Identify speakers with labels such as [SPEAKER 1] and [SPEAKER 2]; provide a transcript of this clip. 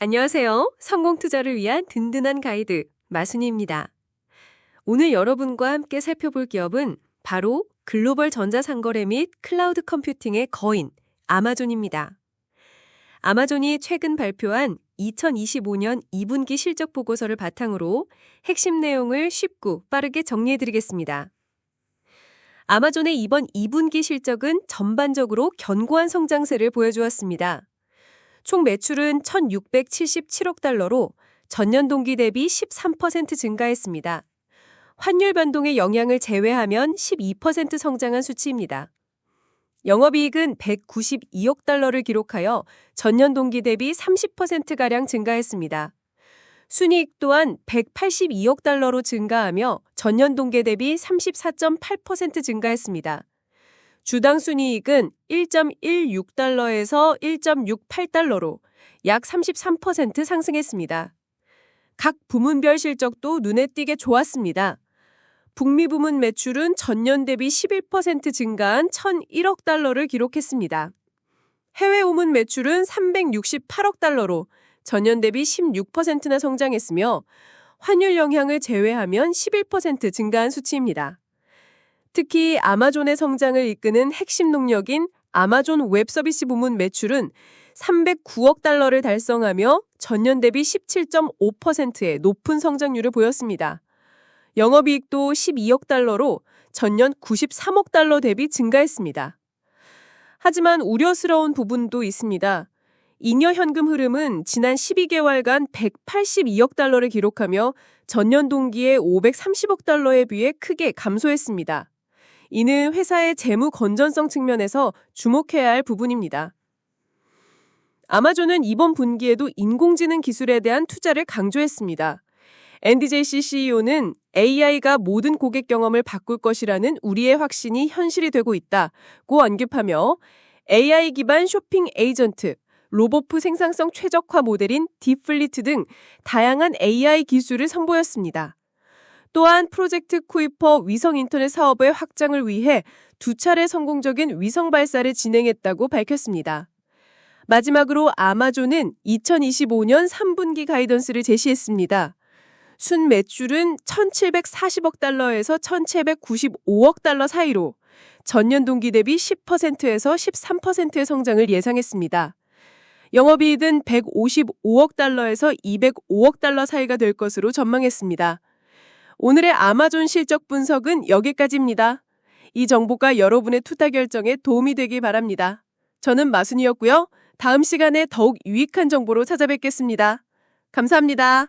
[SPEAKER 1] 안녕하세요. 성공 투자를 위한 든든한 가이드 마순이입니다. 오늘 여러분과 함께 살펴볼 기업은 바로 글로벌 전자상거래 및 클라우드 컴퓨팅의 거인 아마존입니다. 아마존이 최근 발표한 2025년 2분기 실적 보고서를 바탕으로 핵심 내용을 쉽고 빠르게 정리해드리겠습니다. 아마존의 이번 2분기 실적은 전반적으로 견고한 성장세를 보여주었습니다. 총 매출은 1,677억 달러로 전년 동기 대비 13% 증가했습니다. 환율 변동의 영향을 제외하면 12% 성장한 수치입니다. 영업이익은 192억 달러를 기록하여 전년 동기 대비 30%가량 증가했습니다. 순이익 또한 182억 달러로 증가하며 전년 동기 대비 34.8% 증가했습니다. 주당 순이익은 1.16달러에서 1.68달러로 약 33% 상승했습니다. 각 부문별 실적도 눈에 띄게 좋았습니다. 북미 부문 매출은 전년 대비 11% 증가한 1,001억 달러를 기록했습니다. 해외 우문 매출은 368억 달러로 전년 대비 16%나 성장했으며 환율 영향을 제외하면 11% 증가한 수치입니다. 특히 아마존의 성장을 이끄는 핵심 동력인 아마존 웹 서비스 부문 매출은 309억 달러를 달성하며 전년 대비 17.5%의 높은 성장률을 보였습니다. 영업이익도 12억 달러로 전년 93억 달러 대비 증가했습니다. 하지만 우려스러운 부분도 있습니다. 잉여 현금 흐름은 지난 12개월간 182억 달러를 기록하며 전년 동기에 530억 달러에 비해 크게 감소했습니다. 이는 회사의 재무 건전성 측면에서 주목해야 할 부분입니다. 아마존은 이번 분기에도 인공지능 기술에 대한 투자를 강조했습니다. NDJC CEO는 AI가 모든 고객 경험을 바꿀 것이라는 우리의 확신이 현실이 되고 있다고 언급하며 AI 기반 쇼핑 에이전트, 로보프 생산성 최적화 모델인 딥플리트 등 다양한 AI 기술을 선보였습니다. 또한 프로젝트 쿠이퍼 위성 인터넷 사업의 확장을 위해 두 차례 성공적인 위성 발사를 진행했다고 밝혔습니다. 마지막으로 아마존은 2025년 3분기 가이던스를 제시했습니다. 순 매출은 1,740억 달러에서 1,795억 달러 사이로 전년 동기 대비 10%에서 13%의 성장을 예상했습니다. 영업이익은 155억 달러에서 205억 달러 사이가 될 것으로 전망했습니다. 오늘의 아마존 실적 분석은 여기까지입니다. 이 정보가 여러분의 투자 결정에 도움이 되길 바랍니다. 저는 마순이었고요. 다음 시간에 더욱 유익한 정보로 찾아뵙겠습니다. 감사합니다.